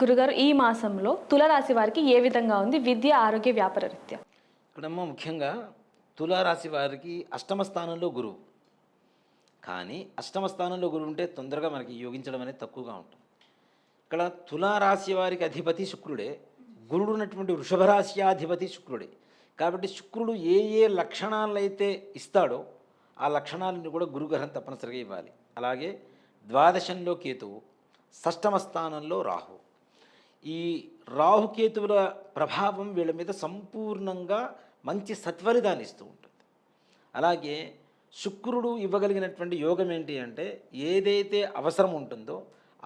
గురుగారు ఈ మాసంలో తులరాశి వారికి ఏ విధంగా ఉంది? విద్య ఆరోగ్య వ్యాపార రీత్యా. ఇక్కడమ్మ ముఖ్యంగా తులారాశి వారికి అష్టమ స్థానంలో గురువు. కానీ అష్టమ స్థానంలో గురువు ఉంటే తొందరగా మనకి యోగించడం అనేది తక్కువగా ఉంటుంది. ఇక్కడ తులారాశి వారికి అధిపతి శుక్రుడే. గురుడు ఉన్నటువంటి వృషభరాశ్యాధిపతి శుక్రుడే. కాబట్టి శుక్రుడు ఏ ఏ లక్షణాలను అయితే ఇస్తాడో ఆ లక్షణాలను కూడా గురుగ్రహం తప్పనిసరిగా ఇవ్వాలి. అలాగే ద్వాదశంలో కేతువు షష్టమ స్థానంలో రాహు ఈ రాహుకేతువుల ప్రభావం వీళ్ళ మీద సంపూర్ణంగా మంచి సత్ఫలితాన్ని ఇస్తూ ఉంటుంది. అలాగే శుక్రుడు ఇవ్వగలిగినటువంటి యోగం ఏంటి అంటే ఏదైతే అవసరం ఉంటుందో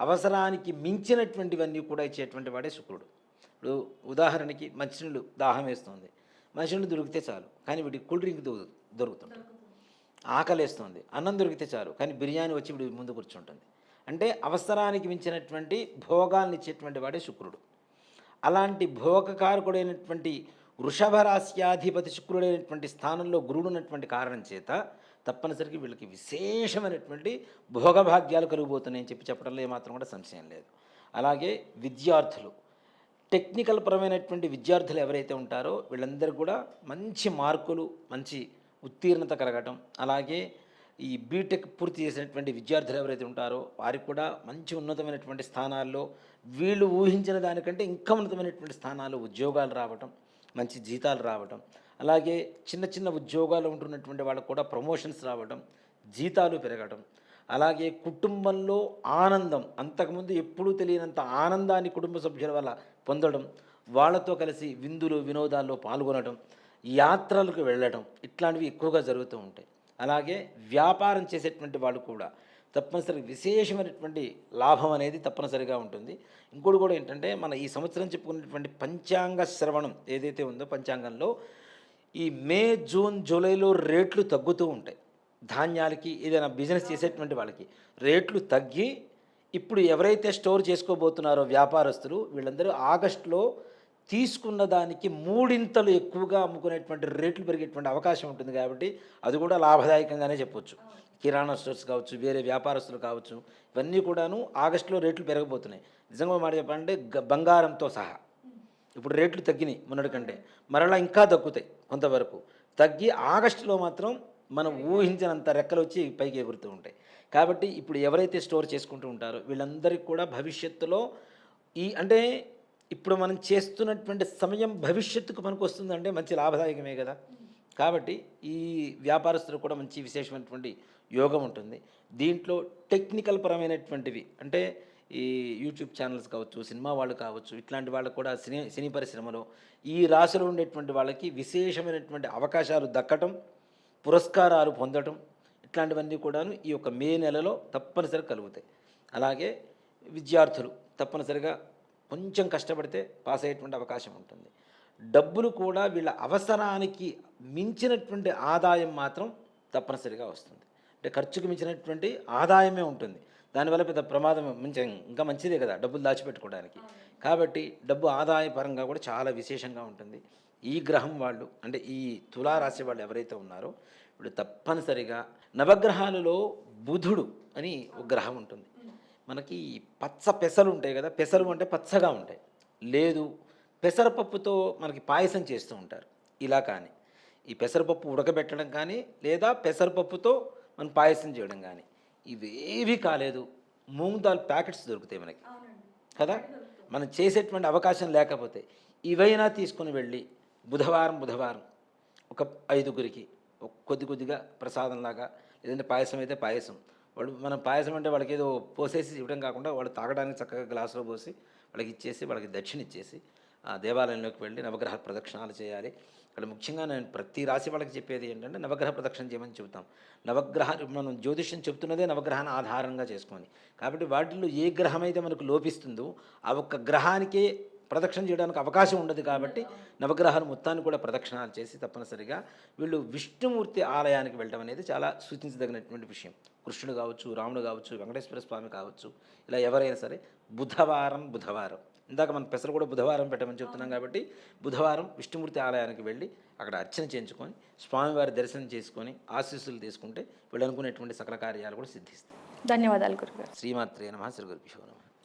అవసరానికి మించినటువంటివన్నీ కూడా ఇచ్చేటువంటి వాడే శుక్రుడు. ఇప్పుడు ఉదాహరణకి మంచినీళ్ళు దాహం వేస్తుంది. మంచినీళ్ళు దొరికితే చాలు కానీ వీటికి కూల్ డ్రింక్ దొరుకుతుంది. ఆకలేస్తుంది అన్నం దొరికితే చాలు కానీ బిర్యానీ వచ్చి వీడి ముందు కూర్చుంటుంది. అంటే అవసరానికి మించినటువంటి భోగాల్ని ఇచ్చేటువంటి వాడే శుక్రుడు. అలాంటి భోగకారకుడైనటువంటి వృషభ రాశ్యాధిపతి శుక్రుడైనటువంటి స్థానంలో గురుడు ఉన్నటువంటి కారణం చేత తప్పనిసరిగా వీళ్ళకి విశేషమైనటువంటి భోగభాగ్యాలు కలుగుబోతున్నాయని చెప్పి చెప్పడంలో ఏమాత్రం కూడా సంశయం లేదు. అలాగే విద్యార్థులు టెక్నికల్ పరమైనటువంటి విద్యార్థులు ఎవరైతే ఉంటారో వీళ్ళందరూ కూడా మంచి మార్కులు మంచి ఉత్తీర్ణత కలగటం అలాగే ఈ బీటెక్ పూర్తి చేసినటువంటి విద్యార్థులు ఎవరైతే ఉంటారో వారికి కూడా మంచి ఉన్నతమైనటువంటి స్థానాల్లో వీళ్ళు ఊహించిన దానికంటే ఇంకా ఉన్నతమైనటువంటి స్థానాల్లో ఉద్యోగాలు రావటం మంచి జీతాలు రావటం అలాగే చిన్న చిన్న ఉద్యోగాలు ఉంటున్నటువంటి వాళ్ళకు కూడా ప్రమోషన్స్ రావటం జీతాలు పెరగటం అలాగే కుటుంబంలో ఆనందం అంతకుముందు ఎప్పుడూ తెలియనంత ఆనందాన్ని కుటుంబ సభ్యుల వల్ల పొందడం వాళ్ళతో కలిసి విందులు వినోదాల్లో పాల్గొనడం యాత్రలకు వెళ్ళడం ఇట్లాంటివి ఎక్కువగా జరుగుతూ ఉంటాయి. అలాగే వ్యాపారం చేసేటువంటి వాళ్ళు కూడా తప్పనిసరి విశేషమైనటువంటి లాభం అనేది తప్పనిసరిగా ఉంటుంది. ఇంకోటి కూడా ఏంటంటే మన ఈ సంవత్సరం చెప్పుకున్నటువంటి పంచాంగ శ్రవణం ఏదైతే ఉందో పంచాంగంలో ఈ మే జూన్ జూలైలో రేట్లు తగ్గుతూ ఉంటాయి. ధాన్యాలకి ఏదైనా బిజినెస్ చేసేటువంటి వాళ్ళకి రేట్లు తగ్గి ఇప్పుడు ఎవరైతే స్టోర్ చేసుకోబోతున్నారో వ్యాపారస్తులు వీళ్ళందరూ ఆగస్టులో తీసుకున్న దానికి మూడింతలు ఎక్కువగా అమ్ముకునేటువంటి రేట్లు పెరిగేటువంటి అవకాశం ఉంటుంది కాబట్టి అది కూడా లాభదాయకంగానే చెప్పొచ్చు. కిరాణా స్టోర్స్ కావచ్చు వేరే వ్యాపారస్తులు కావచ్చు ఇవన్నీ కూడాను ఆగస్టులో రేట్లు పెరగబోతున్నాయి. నిజంగా మాట చెప్పాలంటే గ- బంగారంతో సహా. ఇప్పుడు రేట్లు తగ్గినాయి మొన్నటి కంటే. మరలా ఇంకా తగ్గుతాయి కొంతవరకు. తగ్గి ఆగస్టులో మాత్రం మనం ఊహించినంత రెక్కలు వచ్చి పైకి ఎగురుతూ ఉంటాయి. కాబట్టి ఇప్పుడు ఎవరైతే స్టోర్ చేసుకుంటూ ఉంటారో వీళ్ళందరికీ కూడా భవిష్యత్తులో ఈ అంటే ఇప్పుడు మనం చేస్తున్నటువంటి సమయం భవిష్యత్తుకు మనకు వస్తుందంటే మంచి లాభదాయకమే కదా. కాబట్టి ఈ వ్యాపారస్తులకు కూడా మంచి విశేషమైనటువంటి యోగం ఉంటుంది. దీంట్లో టెక్నికల్ పరమైనటువంటివి అంటే ఈ యూట్యూబ్ ఛానల్స్ కావచ్చు సినిమా వాళ్ళు కావచ్చు ఇట్లాంటి వాళ్ళకు కూడా సినీ సినీ పరిశ్రమలో ఈ రాశిలో ఉండేటువంటి వాళ్ళకి విశేషమైనటువంటి అవకాశాలు దక్కటం పురస్కారాలు పొందటం ఇట్లాంటివన్నీ కూడాను ఈ యొక్క మే నెలలో తప్పనిసరిగా కలుగుతాయి. అలాగే విద్యార్థులు తప్పనిసరిగా కొంచెం కష్టపడితే పాస్ అయ్యేటువంటి అవకాశం ఉంటుంది. డబ్బులు కూడా వీళ్ళ అవసరానికి మించినటువంటి ఆదాయం మాత్రం తప్పనిసరిగా వస్తుంది. అంటే ఖర్చుకు మించినటువంటి ఆదాయమే ఉంటుంది. దానివల్ల పెద్ద ప్రమాదం మంచి ఇంకా మంచిదే కదా డబ్బులు దాచిపెట్టుకోవడానికి. కాబట్టి డబ్బు ఆదాయ పరంగా కూడా చాలా విశేషంగా ఉంటుంది. ఈ గ్రహం వాళ్ళు అంటే ఈ తులారాశి వాళ్ళు ఎవరైతే ఉన్నారో ఇప్పుడు తప్పనిసరిగా నవగ్రహాలలో బుధుడు అని ఒక గ్రహం ఉంటుంది. మనకి పచ్చ పెసలు ఉంటాయి కదా పెసలు అంటే పచ్చగా ఉంటాయి. లేదు పెసరపప్పుతో మనకి పాయసం చేస్తూ ఉంటారు. ఇలా కానీ. ఈ పెసరపప్పు ఉడకబెట్టడం కానీ లేదా పెసరపప్పుతో మనం పాయసం చేయడం కానీ. ఇవేవి కాలేదు. మూంగ్ దాల్ ప్యాకెట్స్ దొరుకుతాయి మనకి. కదా? మనం చేసేటువంటి అవకాశం లేకపోతే ఇవైనా తీసుకుని వెళ్ళి బుధవారం బుధవారం ఒక ఐదుగురికి కొద్ది కొద్దిగా ప్రసాదంలాగా లేదంటే పాయసం అయితే పాయసం. వాళ్ళు మనం పాయసం అంటే వాళ్ళకి ఏదో పోసేసి ఇవ్వడం కాకుండా వాళ్ళు తాగడానికి చక్కగా గ్లాసులో పోసి వాళ్ళకి ఇచ్చేసి వాళ్ళకి దక్షిణ ఇచ్చేసి ఆ దేవాలయంలోకి వెళ్ళి నవగ్రహ ప్రదక్షిణాలు చేయాలి. ఇక్కడ ముఖ్యంగా నేను ప్రతి రాశి వాళ్ళకి చెప్పేది ఏంటంటే నవగ్రహ ప్రదక్షిణ చేయమని చెబుతాం. నవగ్రహ మనం జ్యోతిష్యం చెప్తున్నదే నవగ్రహాన్ని ఆధారంగా చేసుకొని కాబట్టి వాటిల్లో ఏ గ్రహం అయితే మనకు లోపిస్తుందో ఆ ఒక్క గ్రహానికే ప్రదక్షిణ చేయడానికి అవకాశం ఉండదు కాబట్టి నవగ్రహాలు మొత్తాన్ని కూడా ప్రదక్షిణాలు చేసి తప్పనిసరిగా వీళ్ళు విష్ణుమూర్తి ఆలయానికి వెళ్ళడం అనేది చాలా సూచించదగినటువంటి విషయం. కృష్ణుడు కావచ్చు రాముడు కావచ్చు వెంకటేశ్వర స్వామి కావచ్చు ఇలా ఎవరైనా సరే బుధవారం బుధవారం. ఇందాక మన పెసలు కూడా బుధవారం పెట్టమని చెప్తున్నాం కాబట్టి బుధవారం విష్ణుమూర్తి ఆలయానికి వెళ్ళి అక్కడ అర్చన చేయించుకొని స్వామివారి దర్శనం చేసుకొని ఆశీస్సులు తీసుకుంటే వీళ్ళు అనుకునేటువంటి సకల కార్యాలు కూడా సిద్ధిస్తాయి. ధన్యవాదాలు గురుగారు. శ్రీమాత్రే నమ. శ్రీ గురుభ్యో